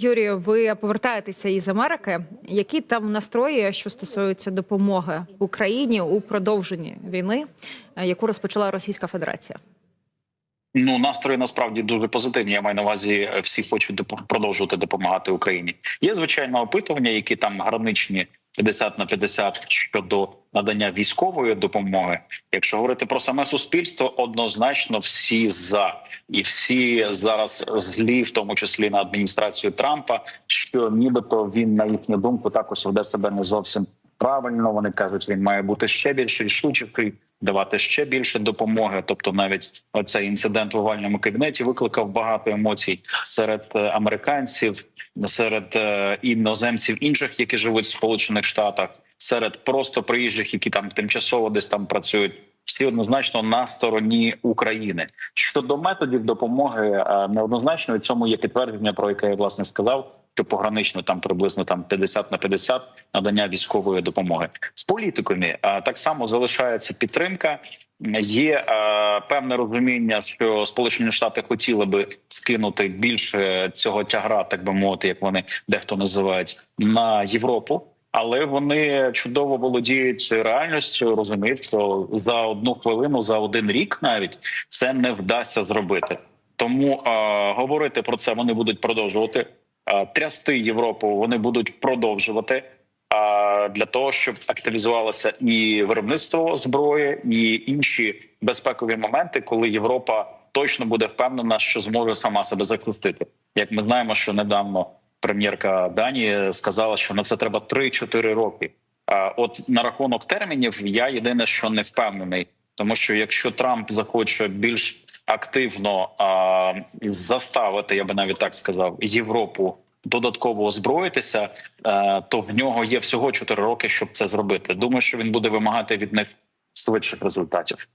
Юрію, ви повертаєтеся із Америки. Які там настрої, що стосуються допомоги Україні у продовженні війни, е, яку розпочала Російська Федерація? Ну настрої насправді дуже позитивні. Я маю на увазі, е, всі хочуть продовжувати допомагати Україні. Є звичайно опитування, які там граничні 50 на 50 щодо надання військової допомоги. Якщо говорити про саме суспільство, однозначно всі за і всі зараз злі, в тому числі на адміністрацію Трампа, що нібито він на їхню думку також веде себе не зовсім правильно. Вони кажуть, він має бути ще більш рішучий, давати ще більше допомоги. Тобто, навіть оцей інцидент в овальному кабінеті викликав багато емоцій серед е, американців, серед е, іноземців інших, які живуть в Сполучених Штатах, серед просто приїжджих, які там тимчасово десь там працюють. Всі однозначно на стороні України щодо методів допомоги е, неоднозначно і цьому є підтвердження, про яке я власне сказав, що погранично там приблизно там 50 на 50 надання військової допомоги з політиками. Так само залишається підтримка. Є е, певне розуміння, що Сполучені Штати хотіли би скинути більше цього тягра, так би мовити, як вони дехто називають, на Європу. Але вони чудово володіють реальністю, розуміють, що за одну хвилину, за один рік навіть це не вдасться зробити. Тому е, говорити про це вони будуть продовжувати. Трясти Європу вони будуть продовжувати. Для того, щоб активізувалося і виробництво зброї, і інші безпекові моменти, коли Європа точно буде впевнена, що зможе сама себе захистити. Як ми знаємо, що недавно прем'єрка Данії сказала, що на це треба 3-4 роки. От на рахунок термінів я єдине, що не впевнений, тому що якщо Трамп захоче більш активно а, заставити, я би навіть так сказав, Європу додатково озброїтися, е, то в нього є всього 4 роки, щоб це зробити. Думаю, що він буде вимагати від них швидших результатів.